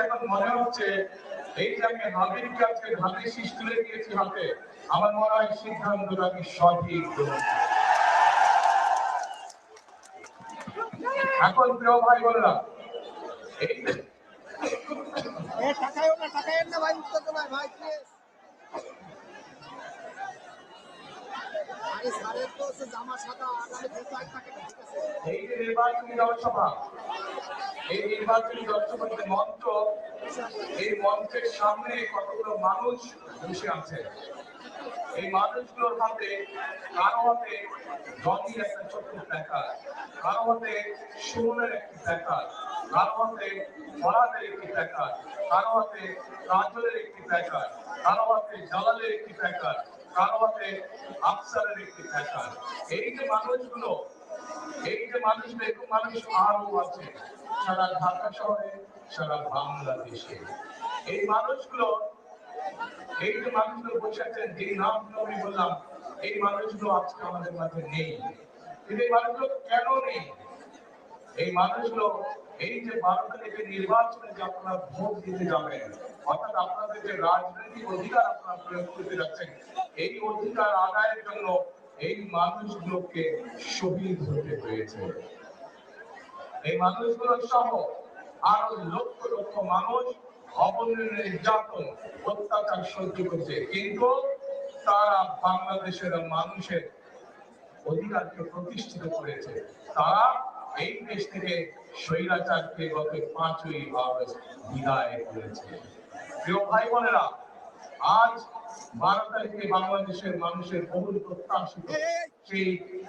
এখন মনে হচ্ছে এইটা আমি হাবির কাছে ধানের শীষ তুলে দিয়েছি হাতে। আমার মনে হয় সিদ্ধান্তটা আমি সঠিক এখন প্রিয় ভাই বললাম এই টাকায় না টাকায় না ভাই, উত্তর ভাই প্লিজ আরে স্যারের তো সে জামা সাদা আগামী দু চার থাকে ঠিক আছে এই যে একটা প্যাকার কারও হাতে কাজলের একটি প্যাকার কারও হাতে জালালের একটি প্যাকার কারও আফসারের একটি প্যাকার এই যে মানুষগুলো এই যে মানুষ, এরকম মানুষ আরও আছে সারা ঢাকা শহরে, সারা বাংলাদেশে। এই মানুষগুলো এই যে মানুষগুলো বসে আছেন যে নামগুলো আমি বললাম, এই মানুষগুলো আজকে আমাদের মাঝে নেই। কিন্তু এই মানুষগুলো কেন নেই? এই মানুষগুলো এই যে বারো নির্বাচনে যে আপনারা ভোট দিতে যাবেন, অর্থাৎ আপনাদের যে রাজনৈতিক অধিকার আপনারা প্রয়োগ করতে যাচ্ছেন, এই অধিকার আদায়ের জন্য এই মানুষগুলোকে শহীদ হতে হয়েছে। এই মানুষগুলো সহ আরও লক্ষ লক্ষ মানুষ অবনীর নির্যাতন, অত্যাচার সহ্য করছে। কিন্তু তারা বাংলাদেশের মানুষের অধিকারকে প্রতিষ্ঠিত করেছে। তারা এই দেশ থেকে গত পাঁচই আগস্ট বিদায় করেছে। প্রিয় ভাই বোনেরা আজ বারো তারিখে বাংলাদেশের মানুষের বহুল প্রত্যাশিত সেই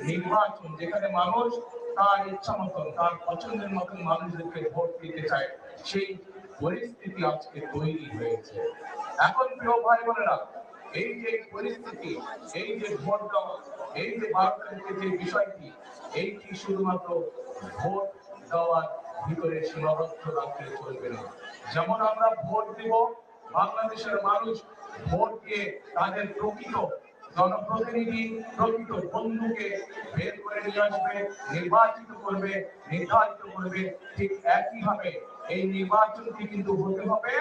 নির্বাচন, যেখানে মানুষ তার ইচ্ছা মতন, তার পছন্দের মতন মানুষদেরকে ভোট দিতে চায়, সেই পরিস্থিতি আজকে তৈরি হয়েছে। এখন প্রিয় ভাই বোনেরা এই যে পরিস্থিতি, এই যে ভোট দেওয়া এই যে বারো তারিখের যে বিষয়টি, এইটি শুধুমাত্র ভোট দেওয়ার ভিতরে সীমাবদ্ধ রাখতে চলবে না। যেমন আমরা ভোট দিব, বাংলাদেশের মানুষ ভোট দিয়ে তাদের প্রকৃত জনপ্রতিনিধি, প্রকৃত বন্ধুকে বের করে নিয়ে আসবে, নির্বাচিত করবে, নির্ধারিত করবে। ঠিক একইভাবে এই নির্বাচনটি কিন্তু হতে হবে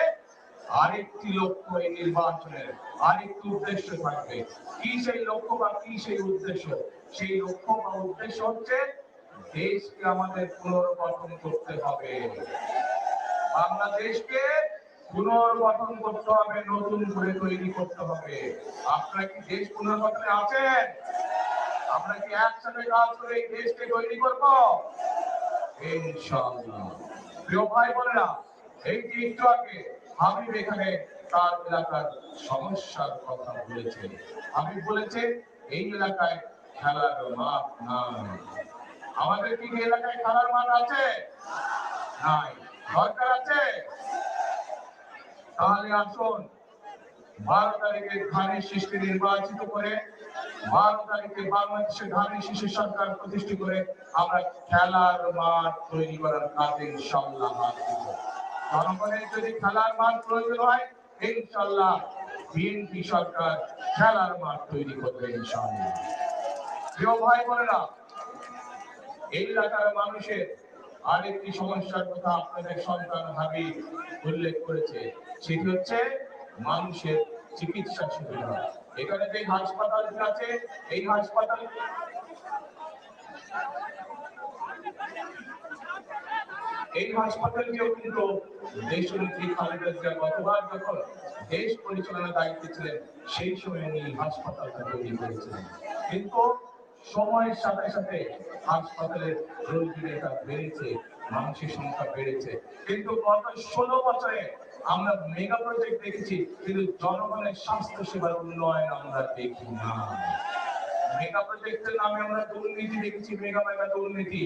আরেকটি লক্ষ্য এই নির্বাচনের, আরেকটি উদ্দেশ্য থাকবে। কি সেই লক্ষ্য বা কি সেই উদ্দেশ্য? সেই লক্ষ্য বা উদ্দেশ্য হচ্ছে দেশকে আমাদের পুনর্গঠন করতে হবে। বাংলাদেশকে পুনর্গঠন করতে হবে, নতুন করে তৈরি করতে হবে। আপনারা কি দেশ পুনর্গঠনে আছেন? আমরা কি একসাথে কাজ করে এই দেশকে তৈরি করব? প্রিয় ভাই বোনেরা, এই একটু আগে হাবিব এখানে তার এলাকার সমস্যার কথা বলেছে হাবিব বলেছে এই এলাকায় খেলার মাঠ নাই। আমাদের কি এলাকায় খেলার মাঠ আছে? নাই। দরকার আছে? তাহলে আসুন। বারো তারিখে শিশুকে নির্বাচিত করে, বারো তারিখে বাংলাদেশে শিশু সরকার প্রতিষ্ঠা করে আমরা খেলার মাঠ তৈরি করার কাজে ইনশাল্লাহ হাত দিব। জনগণের যদি খেলার মাঠ প্রয়োজন হয়, ইনশাল্লাহ বিএনপি সরকার খেলার মাঠ তৈরি করবে ইনশাল্লাহ। প্রিয় ভাই বোনেরা এই এলাকার মানুষের আরেকটি সমস্যার কথা আপনাদের সন্তান ভাবি উল্লেখ করেছে। সেটি হচ্ছে মানুষের চিকিৎসা সুবিধা। এখানে যে হাসপাতাল আছে, এই হাসপাতাল এই হাসপাতালটিও কিন্তু দেশনেত্রী খালেদা জিয়া গতবার যখন দেশ পরিচালনার দায়িত্বে ছিলেন, সেই সময় উনি হাসপাতালটা তৈরি করেছিলেন। কিন্তু সময়ের সাথে সাথে হাসপাতালের রোগীর বেড়েছে মানুষের সংখ্যা বেড়েছে। কিন্তু গত ষোলো বছরে আমরা মেগা প্রজেক্ট দেখেছি, কিন্তু জনগণের স্বাস্থ্য সেবার উন্নয়ন আমরা দেখি না। মেগা প্রজেক্টের নামে আমরা দুর্নীতি দেখেছি মেগা মেগা দুর্নীতি।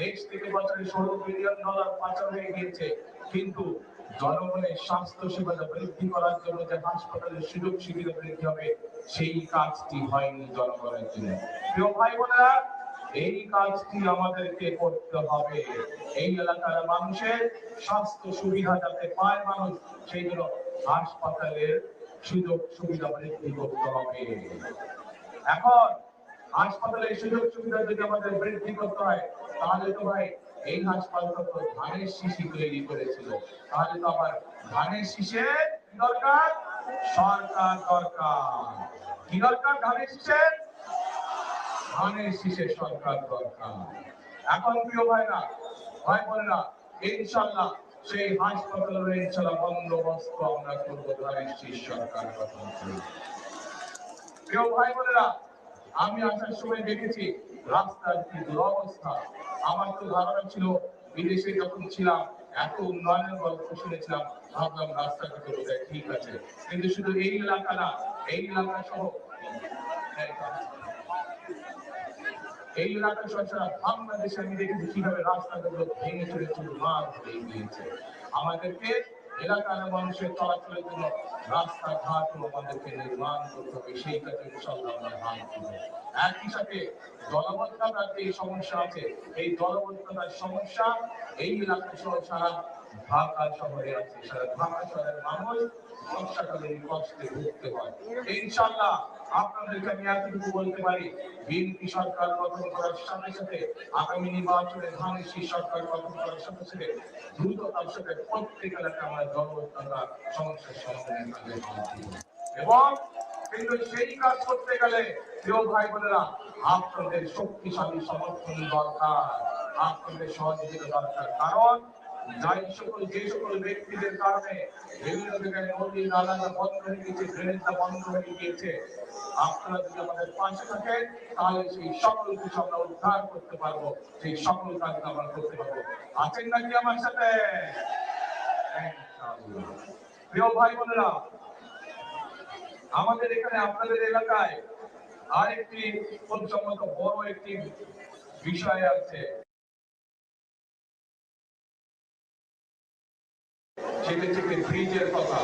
দেশ থেকে বছরে ষোলো বিলিয়ন ডলার পাচার হয়ে গিয়েছে, কিন্তু জনগণের স্বাস্থ্য সেবাটা বৃদ্ধি করার জন্য যে হাসপাতালের সুযোগ সুবিধা বৃদ্ধি হবে, সেই কাজটি হয়নি জনগণের জন্য। প্রিয় ভাই বোনেরা এই কাজটি আমাদেরকে করতে হবে। এই এলাকার মানুষের স্বাস্থ্য সুবিধা যাতে পায় মানুষ, সেই জন্য হাসপাতালের সুযোগ সুবিধা বৃদ্ধি করতে হবে। এখন হাসপাতালের সুযোগ সুবিধা যদি আমাদের বৃদ্ধি করতে হয়, তাহলে তো ভাই এই হাসপাতাল তো ধানের শিশি তৈরি করেছিল, তাহলে তো আবার ধানের শীষে দরকার? সরকার দরকার। কি দরকার ধানের শীষের ধানের শীষে সরকার দরকার। এখন প্রিয় ভাইরা, ভাই বোনেরা ইনশাল্লাহ সেই হাসপাতালের ইনশাল্লাহ বন্দোবস্ত আমরা করব ধানের শীষ সরকার গঠন করে প্রিয় ভাই বোনেরা, আমি আসার সময় দেখেছি রাস্তার কি দুরবস্থা। আমার তো ধারণা ছিল, বিদেশে যখন ছিলাম, এত উন্নয়নের গল্প শুনেছিলাম, ভাবলাম রাস্তাঘাট বোধহয় ঠিক আছে। কিন্তু শুধু এই এলাকা না, এই এলাকা সহ এই এলাকা সহ সারা বাংলাদেশে আমি দেখেছি কীভাবে রাস্তাগুলো ভেঙে চলে চুরমার হয়ে গিয়েছে। আমাদেরকে এলাকার মানুষের চলাচলের জন্য রাস্তাঘাট আমাদেরকে নির্মাণ করতে হবে সেই কাজে ইনশাল্লাহ আমরা দিব। একই সাথে জলবদ্ধতার যে সমস্যা আছে, এই জলবদ্ধতার সমস্যা এই এলাকা সহ সারা ঢাকা শহরে আছে। সারা ঢাকা শহরের মানুষ বর্ষাকালীন কষ্টে ভুগতে হয়। ইনশাল্লাহ আপনাদেরকে আমি এতটুকু বলতে পারি, বিএনপি সরকার গঠন করার সাথে সাথে, আগামী নির্বাচনে সরকার গঠন করার সাথে সাথে দ্রুততার সাথে প্রত্যেক আমরা সমস্যার সমাধানের কাজে এবং কিন্তু সেই কাজ করতে গেলে, প্রিয় ভাই বোনেরা, আপনাদের শক্তিশালী সমর্থন দরকার, আপনাদের সহযোগিতা দরকার। কারণ যাই সকল যে সকল ব্যক্তিদের কারণে বিভিন্ন জায়গায় বন্ধ হয়ে গেছে বন্ধ হয়ে গিয়েছে। আপনারা যদি আমাদের পাশে থাকেন, তাহলে সেই সকল কিছু আমরা উদ্ধার করতে পারব, সেই সকল কাজ আমরা করতে পারব। আছেন নাকি আমার সাথে? প্রিয় ভাই বোনেরা, আমাদের এখানে আপনাদের এলাকায় আরেকটি বড় একটি বিষয় আছে। হচ্ছে একটি ফ্রিজের কথা।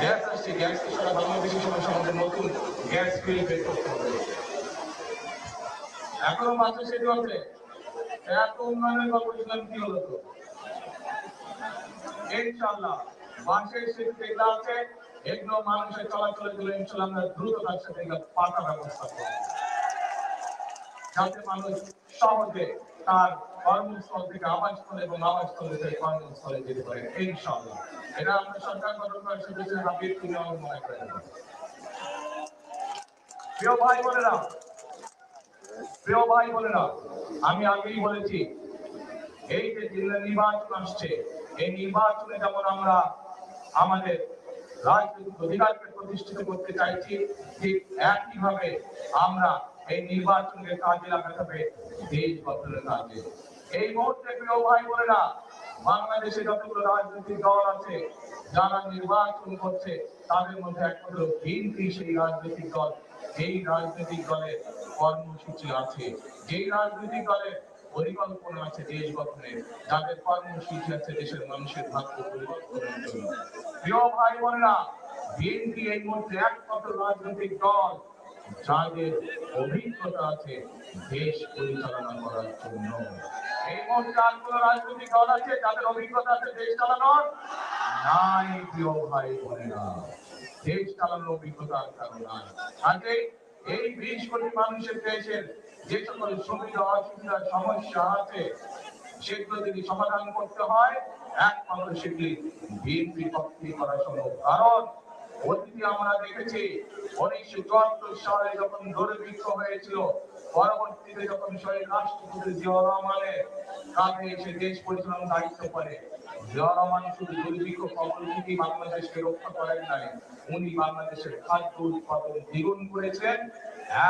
গ্যাস আসছে, গ্যাস সারা বাংলাদেশের সময় আমাদের নতুন গ্যাস ফিল বের করতে হবে। সেটি আছে এত উন্নয়নের কি হলো তো? ইনশাআল্লাহ বাসের সেতু আছে, এগুলো মানুষের চলাচলের জন্য ইনশাআল্লাহ আমরা দ্রুত তার সাথে পাকা ব্যবস্থা যাতে মানুষ সহজে তার থেকে এবং থেকে যেতে এটা সরকার গঠন করার হাবিব তুমি আমার মনে করে দেবো। প্রিয় ভাই প্রিয় ভাই আমি আগেই বলেছি এই যে জেলা নির্বাচন আসছে এই নির্বাচনে যেমন আমরা আমাদের রাজনৈতিক অধিকারকে প্রতিষ্ঠিত করতে চাইছি ঠিক একইভাবে আমরা এই নির্বাচনকে কাজে লাগাতে হবে দেশ গঠনের কাজে এই মুহূর্তে প্রিয় ভাই বোনেরা, বাংলাদেশে যতগুলো রাজনৈতিক দল আছে, যারা নির্বাচন করছে, তাদের মধ্যে একমাত্র বিএনপি, সেই রাজনৈতিক দল। যেই রাজনৈতিক দলের কর্মসূচি আছে, যেই রাজনৈতিক দলের পরিকল্পনা আছে দেশ গঠনের যাদের কর্মসূচি আছে দেশের মানুষের ভাগ্য পরিবর্তনের জন্য। প্রিয় ভাই বোনেরা, বিএনপি এই মুহূর্তে একমাত্র রাজনৈতিক দল। যাদের অভিজ্ঞতা আছে, দেশ পরিচালনা করার জন্য। এই কোন রাজনৈতিক দল আছে যাদের অভিজ্ঞতা আছে দেশ চালানোর? নাই প্রিয় ভাই বোনেরা। দেশ চালানোর অভিজ্ঞতা কারও নাই। এই বিশ কোটি মানুষের দেশের যে সকল সুবিধা, অসুবিধা, সমস্যা আছে, সেগুলো যদি সমাধান করতে হয়, একমাত্র সেটি বিএনপি পক্ষে করা সম্ভব। কারণ অতীতে আমরা দেখেছি উনিশশো চুয়াত্তর সালে যখন দুর্ভিক্ষ হয়েছিল, পরবর্তীতে যখন শহীদ রাষ্ট্রপতি জিয়া রহমানের কাঁধে এসে দেশ পরিচালনার দায়িত্ব করে জিয়া রহমান শুধু দুর্ভিক্ষ কবল বাংলাদেশকে রক্ষা করেন নাই, উনি বাংলাদেশের খাদ্য উৎপাদন দ্বিগুণ করেছেন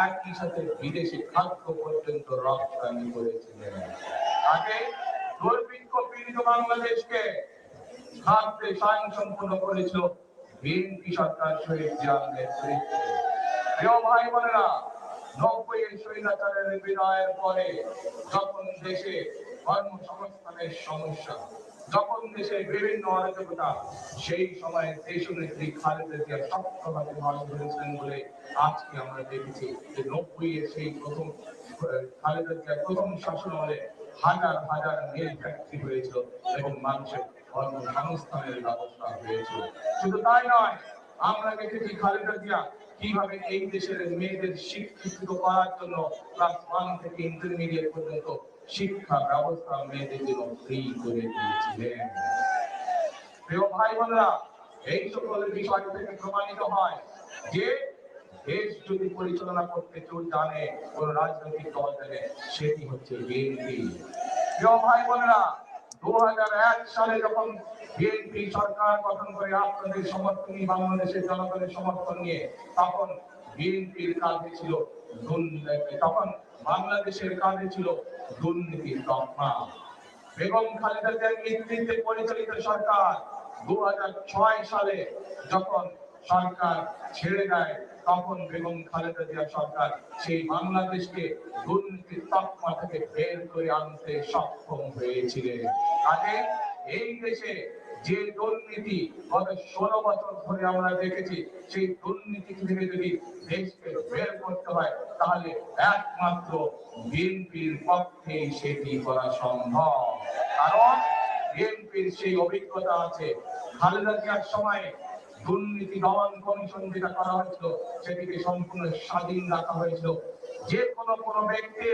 একই সাথে বিদেশি খাদ্য পর্যন্ত রপ্তানি করেছিলেন। আগে দুর্ভিক্ষ পীড়িত বাংলাদেশকে খাদ্যে স্বয়ং সম্পূর্ণ করেছিল বিএনপি সরকার শহীদ জিয়ার নেতৃত্বে প্রিয় ভাই বোনেরা নব্বই এর স্বৈরাচারের বিদায়ের পরে যখন দেশে কর্মসংস্থানের সমস্যা, যখন দেশে বিভিন্ন অরাজকতা, সেই সময় দেশনেত্রী খালেদা জিয়া শক্তভাবে মাছ ধরেছিলেন বলে আজকে আমরা দেখেছি যে নব্বই এর সেই প্রথম খালেদা জিয়া প্রথম শাসন আমলে হাজার হাজার মিল ফ্যাক্টরি হয়েছিল এবং মানুষের কর্মসংস্থানের ব্যবস্থা শুধু তাই নয়, আমরা দেখেছি খালেদা জিয়া কীভাবে এই দেশের মেয়েদের শিক্ষিত করার জন্য ক্লাস ওয়ান থেকে ইন্টারমিডিয়েট পর্যন্ত শিক্ষা ব্যবস্থা মেয়েদের জন্য ফ্রি করে দিয়েছিলেন। প্রিয় ভাই এই সকল বিষয় থেকে প্রমাণিত হয় যে দেশ যদি পরিচালনা করতে কেউ জানে, কোন রাজনৈতিক দল জানে, সেটি হচ্ছে বিএনপি। প্রিয় ভাই বোনেরা দু সালে যখন সরকার গঠন করে বাংলাদেশের সমর্থন নিয়ে, তখন বিএনপির কাঁধে ছিল দুর্নীতি, তখন বাংলাদেশের দুর্নীতির তকমা। বেগম খালেদা নেতৃত্বে পরিচালিত সরকার দু হাজার ছয় সালে যখন সরকার ছেড়ে দেয় তখন বেগম খালেদা জিয়া সরকার সেই বাংলাদেশকে দুর্নীতির তকমা থেকে বের করে আনতে সক্ষম হয়েছিলেন। কাজে এই দেশে যে দুর্নীতি গত ষোলো বছর ধরে আমরা দেখেছি, সেই দুর্নীতি থেকে যদি দেশকে বের করতে হয়, তাহলে একমাত্র বিএনপির পক্ষে সেটি করা সম্ভব। কারণ বিএনপির সেই অভিজ্ঞতা আছে, খালেদা জিয়ার সময় দুর্নীতি দমন কমিশন যেটা করা হয়েছিল, সেটিকে সম্পূর্ণ স্বাধীন রাখা হয়েছিল। যে কোনো কোনো ব্যক্তি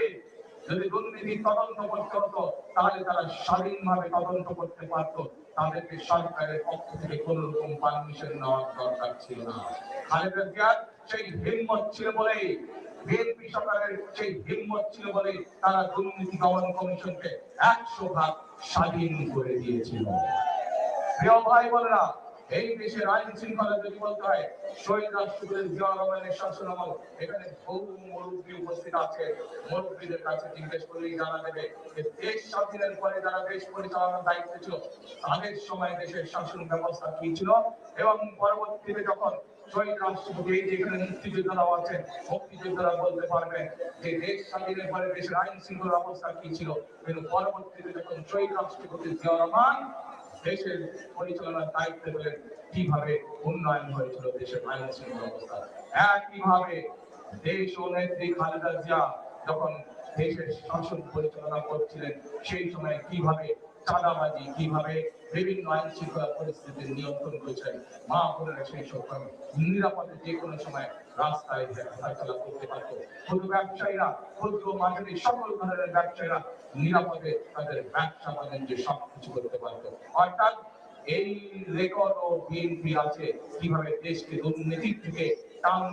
যদি দুর্নীতি তদন্ত করতে হতো, তাহলে তারা স্বাধীনভাবে তদন্ত করতে পারত। তাদেরকে সরকারের পক্ষ থেকে কোন রকম পারমিশন নেওয়ার দরকার ছিল না। খালেদা জিয়ার সেই হিম্মত ছিল বলেই, বিএনপি সরকারের সেই হিম্মত ছিল বলে তারা দুর্নীতি দমন কমিশনকে একশো ভাগ স্বাধীন করে দিয়েছিল। প্রিয় ভাই বোনেরা এই দেশের আইন শৃঙ্খলা যদি বলতে হয়, শহীদ রাষ্ট্রপতি জিয়া রহমানের শাসন আমল, এখানে বহু মুরব্বী উপস্থিত আছে। মুরব্বীদের কাছে জিজ্ঞেস করলেই জানা দেবে যে দেশ স্বাধীনের পরে যারা দেশ পরিচালনার দায়িত্ব ছিল, তাদের সময় দেশের শাসন ব্যবস্থা কি ছিল? এবং পরবর্তীতে যখন শহীদ রাষ্ট্রপতি এই যে এখানে মুক্তিযোদ্ধারাও আছেন, মুক্তিযোদ্ধারা বলতে পারবেন যে দেশ স্বাধীনের পরে দেশের আইন শৃঙ্খলা অবস্থা কি ছিল? কিন্তু পরবর্তীতে যখন শহীদ রাষ্ট্রপতি জিয়া রহমান দেশের পরিচালনার দায়িত্ব পেলেন কীভাবে উন্নয়ন হয়েছিল, দেশের আইন শৃঙ্খলা অবস্থা একইভাবে দেশ ও নেত্রী খালেদা জিয়া যখন দেশের শাসন পরিচালনা করছিলেন, সেই সময় কীভাবে চাঁদাবাজি, কীভাবে বিভিন্ন আইন শৃঙ্খলা পরিস্থিতি নিয়ন্ত্রণ করেছেন, মা বোনেরা সেই সব নিরাপদে যে কোনো সময় রাস্তায় করতে ক্ষুদ্র ব্যবসায়ীরা, ক্ষুদ্র সকল ধরনের ব্যবসায়ীরা নিরাপদে তাদের ব্যবসা বাণিজ্য সব কিছু করতে অর্থাৎ এই রেকর্ড ও বিএনপি আছে কীভাবে দেশকে দুর্নীতি থেকে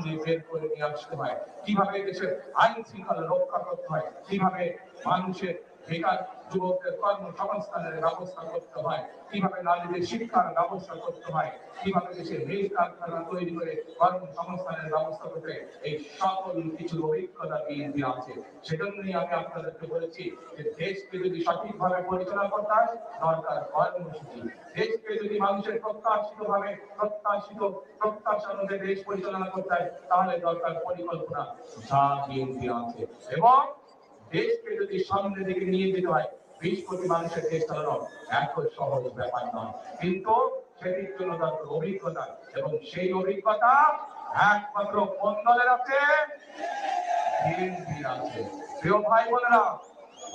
দিয়ে বের করে নিয়ে আসতে হয়, কীভাবে দেশের আইন শৃঙ্খলা রক্ষা করতে হয়, কীভাবে মানুষের বেকার যুবকদের কর্মসংস্থানের ব্যবস্থা করতে হয়। কীভাবে নারীদের শিক্ষার ব্যবস্থা করতে হয়, কীভাবে দেশের মিল কারখানা তৈরি করে কর্মসংস্থানের ব্যবস্থা করতে এই সকল কিছু অভিজ্ঞতা বিএনপি আছে সেজন্যই আমি আপনাদেরকে বলেছি যে দেশকে যদি সঠিকভাবে পরিচালনা করতে হয়, দরকার কর্মসূচি। দেশকে যদি মানুষের প্রত্যাশিত ভাবে প্রত্যাশিত প্রত্যাশা অনুযায়ী দেশ পরিচালনা করতে হয়, তাহলে দরকার পরিকল্পনা যা বিএনপি আছে এবং দেশকে যদি দিকে নিয়ে যেতে হয় বিশ কোটি মানুষের দেশ চালানো এত সহজ ব্যাপার নয়। কিন্তু সেটির জন্য দরকার অভিজ্ঞতা এবং সেই অভিজ্ঞতা একমাত্র আছে? আছে। প্রিয় ভাই বোনেরা,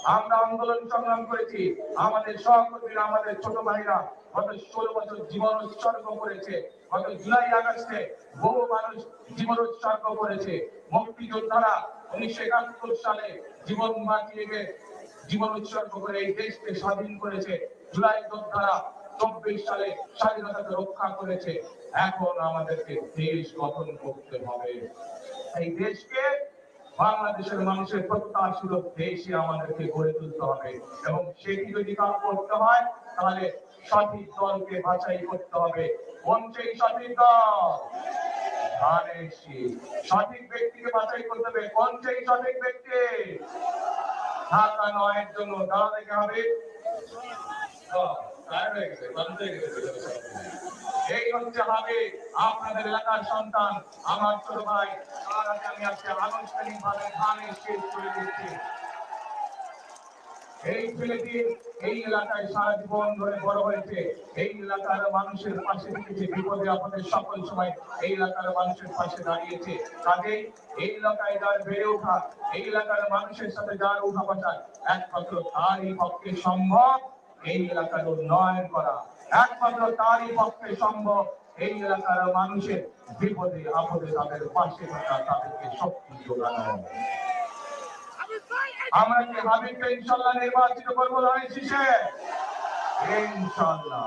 আমরা আন্দোলন সংগ্রাম করেছি। আমাদের সহকর্মীরা, আমাদের ছোট ভাইরা গত ষোলো বছর জীবন উৎসর্গ করেছে। গত জুলাই আগস্টে বহু মানুষ জীবন উৎসর্গ করেছে। মুক্তিযোদ্ধারা উনিশশো একাত্তর সালে জীবন বাঁচিয়ে জীবন উৎসর্গ করে এই দেশকে স্বাধীন করেছে। জুলাই যোদ্ধারা চব্বিশ সালে স্বাধীনতাকে রক্ষা করেছে। এখন আমাদেরকে দেশ গঠন করতে হবে। এই দেশকে বাংলাদেশের মানুষের প্রত্যাশিত দেশে আমাদেরকে গড়ে তুলতে হবে এবং সেটি যদি কাজ করতে হয়, তাহলে সঠিক দলকে বাছাই করতে হবে। কোন সেই সঠিক দল। সঠিক ব্যক্তিকে বাছাই করতে হবে। কোন সেই সঠিক ব্যক্তি। নয়ের জন্য হবে। ক্লান্ত হয়ে গেছে। এই হচ্ছে হবে আপনাদের এলাকার সন্তান। আমার ছোট ভাই আমি আজকে আনুষ্ঠানিক ভাবে ধানের শেষ করে দিচ্ছি। এই ছেলেটি এই এলাকায় সারা জীবন ধরে বড় হয়েছে। এই এলাকার মানুষের পাশে থেকেছে বিপদে আপদে সকল সময়। এই এলাকার মানুষের পাশে দাঁড়িয়েছে। কাজেই এই এলাকায় যার বেড়ে ওঠা, এই এলাকার মানুষের সাথে যার উঠা বসা, একমাত্র তারই পক্ষে সম্ভব এই এলাকার উন্নয়ন করা। একমাত্র তারই পক্ষে সম্ভব এই এলাকার মানুষের বিপদে আপদে তাদের পাশে থাকা, তাদেরকে শক্তি এই আমরা হাবিবকে ইনশাল্লাহ নির্বাচিত করব নয় শীষে? ইনশাল্লাহ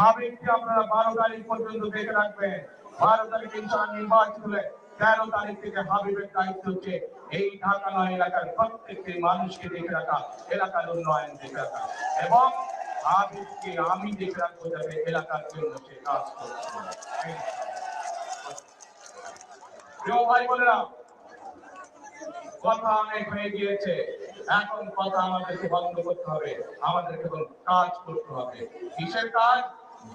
হাবিবকে আপনারা বারো তারিখ পর্যন্ত দেখে রাখবেন। বারো তারিখ ইনশাল্লাহ নির্বাচিত হলে তেরো তারিখ থেকে হাবিবের দায়িত্ব হচ্ছে এই ঢাকা নয় এলাকার প্রত্যেকটি মানুষকে দেখে রাখা, এলাকার উন্নয়ন দেখে রাখা। এবং হাবিবকে আমি দেখে রাখব যাতে এলাকার জন্য সে কাজ করছে ভাই বোনেরা কথা অনেক হয়ে গিয়েছে। এখন কথা আমাদেরকে বন্ধ করতে হবে। কাজ করতে হবে। কিসের কাজ?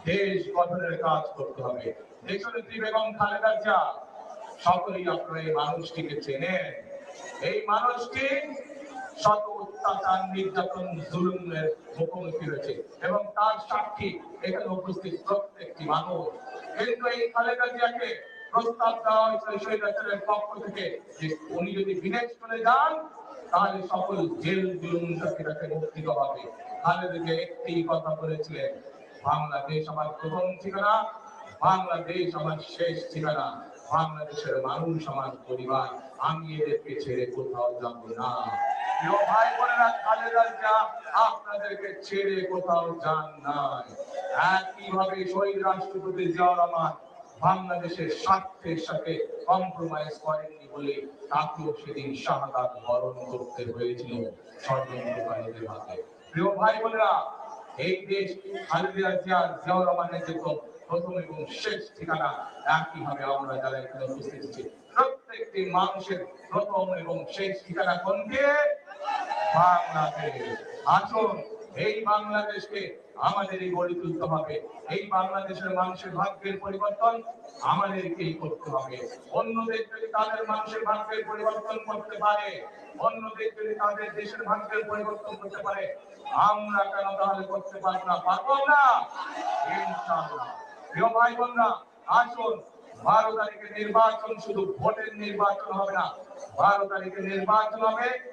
দেশ গঠনের কাজ করতে হবে। দেশনেত্রী বেগম খালেদা সকলেই এই মানুষটিকে চেনেন। এই মানুষটি শত অত্যাচার, নির্যাতন, জুলুমের মুখোমুখি হয়েছে এবং তার সাক্ষী এখানে উপস্থিত প্রত্যেকটি মানুষ। কিন্তু এই খালেদা জিয়াকে প্রস্তাব দেওয়া হয়েছিল সেই স্বৈরাচারের পক্ষ থেকে যে উনি যদি বিদেশ চলে যান, তাহলে সকল জেল জুলুম তাকে মুক্তি দেওয়া হবে। খালেদা জিয়া একটি কথা বলেছিলেন, বাংলাদেশ আমার প্রথম ঠিকানা, বাংলাদেশ আমার শেষ ঠিকানা, বাংলাদেশের মানুষ আমার পরিবার, আমি এদেরকে ছেড়ে কোথাও যাব না। ভাই বোনেরা, খালেদা জিয়া আপনাদেরকে ছেড়ে কোথাও যান নাই। একইভাবে শহীদ রাষ্ট্রপতি জিয়াউর রহমান বাংলাদেশের স্বার্থের সাথে কম্প্রোমাইজ করেননি বলে তাকেও সেদিন শাহাদাত বরণ করতে হয়েছিল ষড়যন্ত্রকারীদের হাতে। প্রিয় ভাই বোনেরা, এই দেশ খালেদা জিয়া, জিয়াউর রহমানের প্রথম এবং শেষ ঠিকানা, একইভাবে আমরা যারা এখানে উপস্থিত আছি, প্রত্যেকটি মানুষের প্রথম এবং শেষ ঠিকানা কোনটি বাংলাদেশ। আসুন, এই বাংলাদেশকে আমাদেরই গড়ে তুলতে হবে। এই বাংলাদেশের মানুষের ভাগ্যের পরিবর্তন আমাদেরকেই করতে হবে। অন্য দেশ যদি তাদের মানুষের ভাগ্যের পরিবর্তন করতে পারে অন্য দেশ যদি তাদের দেশের ভাগ্যের পরিবর্তন করতে পারে, আমরা কেন তাহলে করতে পারব না? পারব না ইনশাআল্লাহ। প্রিয় ভাই বোনরা, আসুন, বারো তারিখে নির্বাচন শুধু ভোটের নির্বাচন হবে না। বারো তারিখে নির্বাচন হবে।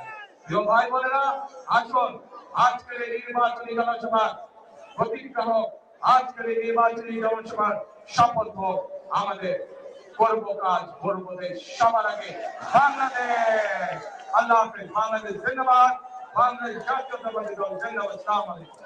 প্রিয় ভাই বোনেরা, আসুন, আজকের এই নির্বাচনী জনসভার প্রতিজ্ঞা হোক, আজকের এই নির্বাচনী জনসভার শপথ হোক, আমাদের করব কাজ, করব দেশ সবার আগে বাংলাদেশ। আল্লাহ হাফিজ, বাংলাদেশ ধন্যবাদ। বাংলাদেশ জাতীয়তাবাদী ধন্যবাদ, সালাম আলাইকুম।